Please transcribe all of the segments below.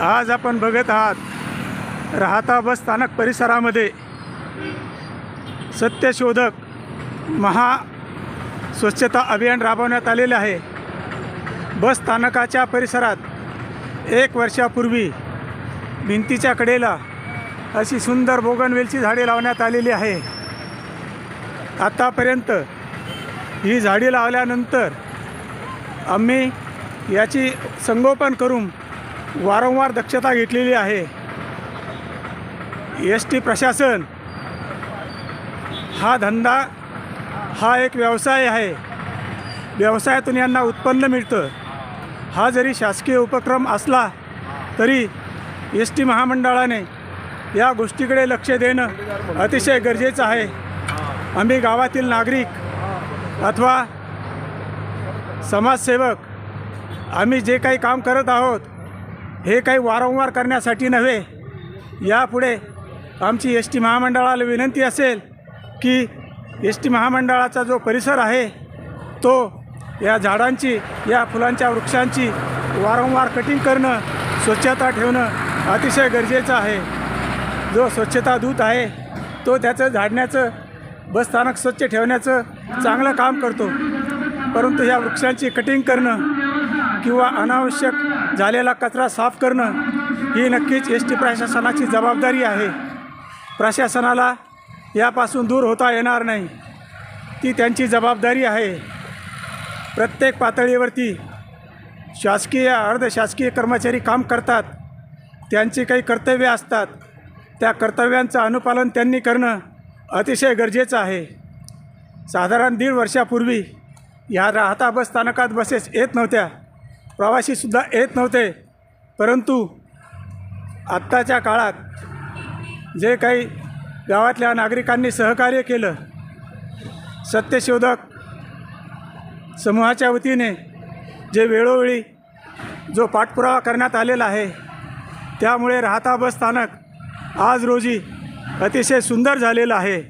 आज आपण बघत आहात राहता बस स्थानक परिसरामध्ये सत्यशोधक महा स्वच्छता अभियान राबवण्यात आलेले आहे. बस स्थानकाच्या परिसरात एक वर्षापूर्वी भिंतीच्या कडेला अशी सुंदर बोगनवेलची झाडे लावण्यात आलेली आहे. आत्तापर्यंत ही झाडी लावल्यानंतर आम्ही याची संगोपन करून वारंवार दक्षता घेतलेली आहे. एस टी प्रशासन हा धंदा हा एक व्यवसाय आहे. व्यवसायातून यांना उत्पन्न मिळतं. हा जरी शासकीय उपक्रम असला तरी एस टी महामंडळाने या गोष्टीकडे लक्ष देणं अतिशय गरजेचं आहे. आम्ही गावातील नागरिक अथवा समाजसेवक आम्ही जे काही काम करत आहोत हे काही वारंवार करण्यासाठी नव्हे. यापुढे आमची एस टी महामंडळाला विनंती असेल की एस टी महामंडळाचा जो परिसर आहे तो या झाडांची या फुलांच्या वृक्षांची वारंवार कटिंग करणं स्वच्छता ठेवणं अतिशय गरजेचं आहे. जो स्वच्छता दूत आहे तो त्याचं झाडण्याचं बसस्थानक स्वच्छ ठेवण्याचं चांगलं काम करतो. परंतु ह्या वृक्षांची कटिंग करणं किंवा अनावश्यक झालेला कचरा साफ करणं ही नक्कीच एस टी प्रशासनाची जबाबदारी आहे. प्रशासनाला यापासून दूर होता येणार नाही. ती त्यांची जबाबदारी आहे. प्रत्येक पातळीवरती शासकीय अर्धशासकीय कर्मचारी काम करतात. त्यांची काही कर्तव्ये असतात. त्या कर्तव्यांचं अनुपालन त्यांनी करणं अतिशय गरजेचं आहे. साधारण दीड वर्षापूर्वी ह्या राहता बस स्थानकात बसेस येत नव्हत्या. प्रवासीसुद्धा येत नव्हते. परंतु आत्ताच्या काळात जे काही गावातल्या नागरिकांनी सहकार्य केलं सत्यशोधक समूहाच्या वतीने जे वेळोवेळी जो पाठपुरावा करण्यात आलेला आहे त्यामुळे राहता बस स्थानक आज रोजी अतिशय सुंदर झालेलं आहे.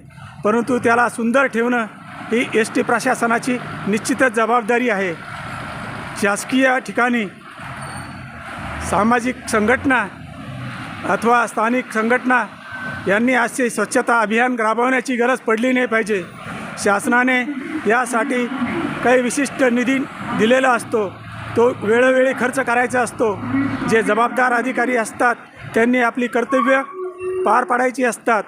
परंतु त्याला सुंदर ठेवणं ही एस टी प्रशासनाची निश्चितच जबाबदारी आहे. शासकीय ठिकाणी सामाजिक संघटना अथवा स्थानिक संघटना यांनी आजचे स्वच्छता अभियान राबवण्याची गरज पडली नाही पाहिजे. शासनाने यासाठी काही विशिष्ट निधी दिलेला असतो. तो वेळोवेळी खर्च करायचा असतो. जे जबाबदार अधिकारी असतात त्यांनी आपली कर्तव्य पार पाडायची असतात.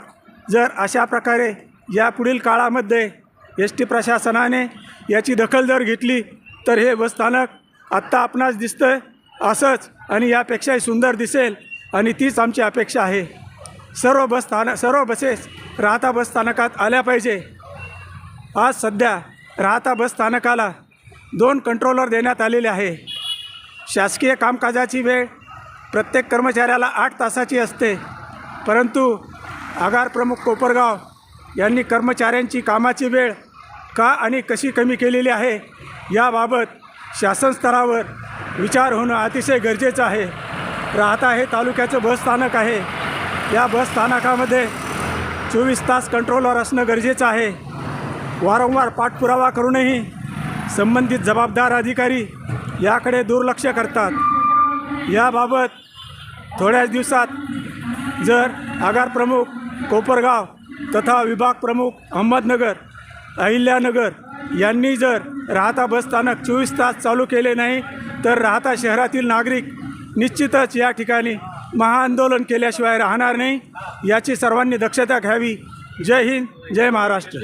जर अशा प्रकारे या पुढील काळामध्ये एस टी प्रशासनाने याची दखल जर घेतली तर हे बसस्थानक आत्ता आपणास दिसतं आहे असंच आणि यापेक्षाही सुंदर दिसेल आणि तीच आमची अपेक्षा आहे. सर्व बसस्थानक सर्व बसेस राहता बस स्थानकात आल्या पाहिजे. आज सध्या राहता बस स्थानकाला दोन कंट्रोलर देण्यात आलेले आहे. शासकीय कामकाजाची वेळ प्रत्येक कर्मचाऱ्याला आठ तासाची असते. परंतु आगार प्रमुख कोपरगाव यांनी कर्मचाऱ्यांची कामाची वेळ का आणि कशी कमी केलेली आहे याबाबत शासन स्तरावर विचार होणं अतिशय गरजेचं आहे. राहता हे तालुक्याचं बसस्थानक आहे. या बसस्थानकामध्ये चोवीस तास कंट्रोलर असणं गरजेचं आहे. वारंवार पाठपुरावा करूनही संबंधित जबाबदार अधिकारी याकडे दुर्लक्ष करतात. याबाबत थोड्याच दिवसात जर आगार प्रमुख कोपरगाव तथा विभाग प्रमुख अहमदनगर अहिल्यानगर यांनी जर राहता बसस्थानक चोवीस तास चालू केले नाही तर राहता शहरातील नागरिक निश्चितच या ठिकाणी महाआंदोलन केल्याशिवाय राहणार नाही याची सर्वांनी दक्षता घ्यावी. जय हिंद जय महाराष्ट्र.